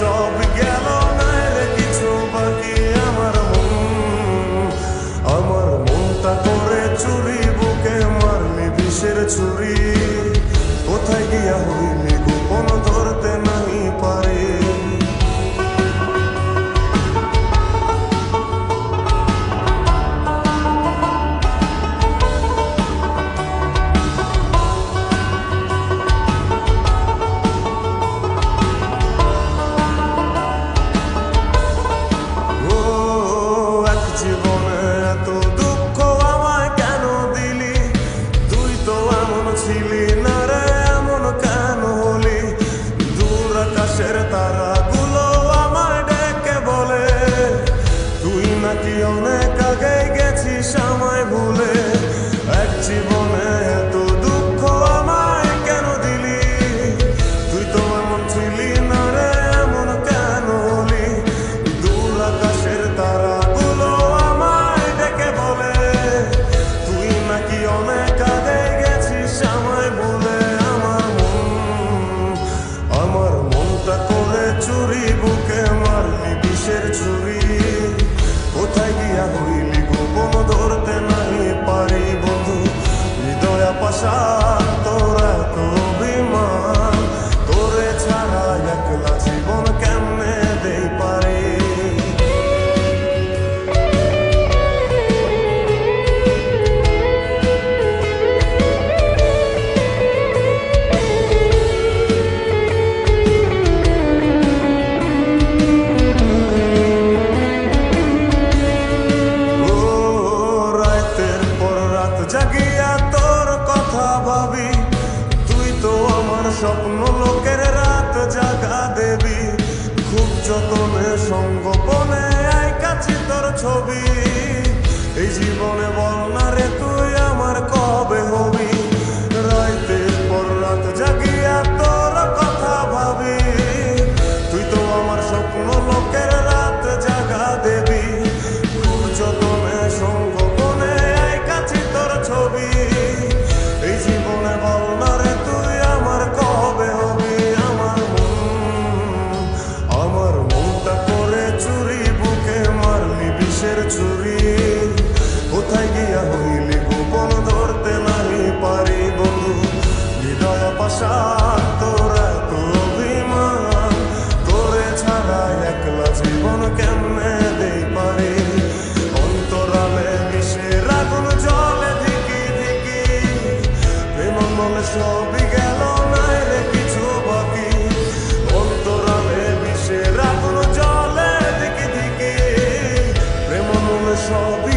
so shine. স্বপ্ন লোকের রাত জাগা দেবী। খুব যতনে সঙ্গোপনে আইকাছি তোর ছবি। এই জীবনে সবই গেল নাই রে কিছু বাকি। অন্তরালে বিষে রাখল জলে দিকে দিকে। প্রেম সবই